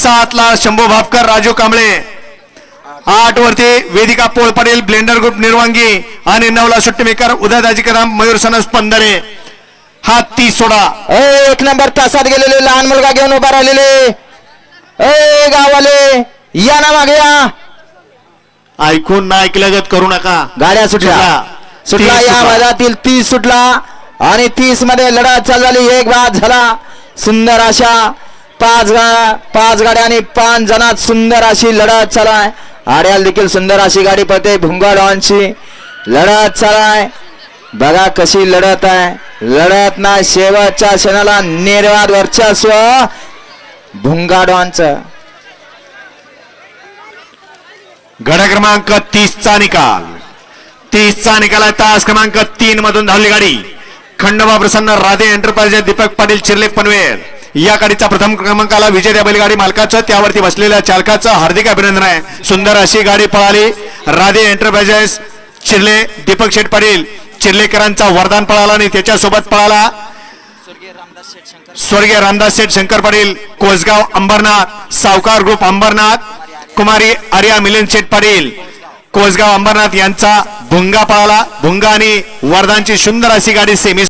सात ला शंभू भापकर राजू कांबळे. आठ वरती वेदिका पोळ पडेल ब्लेंडर ग्रुप निर्वांगी आणि नऊ ला सुट्टी मेकर उदयदाजी कदम मयूर सनस पंधरे. हा तीस सोडा. एक नंबर तासात गेलेले लहान मुलगा घेऊन उभा राहिलेले. ए गावाले या ना मागे या. ऐकून ना ऐकल्यागत करू नका. गाड्या सुटल्या. सुटला. या. मैदानातील तीस सुटला आणि तीसमध्ये लढत चालू झाली. एक बाद झाला. सुंदर अशा पाच गा पाच गाड्या आणि पाच जणात सुंदर अशी लढत चालाय आहे. आड्याला देखील सुंदर अशी गाडी पळते भुंगा डॉनची. लढत चालाय आहे. बघा कशी लढत आहे. लढत नाही शेवटच्या क्षणाला निर्वाद वर्चस्व. भुंगा डॉनच. गड क्रमांक तीसचा निकाल. तीसचा निकाल आहे. तास क्रमांक तीन मधून धावली गाडी. खंडोबा प्रसन्न राधे एंटरप्राइजेस दीपक पाटील चिरले पनवेल. या गाडीचा प्रथम क्रमांकाला विजय त्या बैलगाडी मालकाचं त्यावरती बसलेल्या चालकाचं हार्दिक अभिनंदन आहे. सुंदर अशी गाडी पळाली. राधे एंटरप्राइजेस चिरले दीपक शेठ पाटील चिरलेकरांचा वरदान पळाला आणि त्याच्यासोबत पळाला स्वर्गीय रामदास शेठ शंकर पाटील कोसगाव अंबरनाथ सावकार ग्रुप अंबरनाथ कुमारी आर्या मिलिंद शेठ पाटील कोसगाव अंबरनाथ यांचा भुंगा पळाला. भुंगा आणि वरदानची सुंदर अशी गाडी सेमी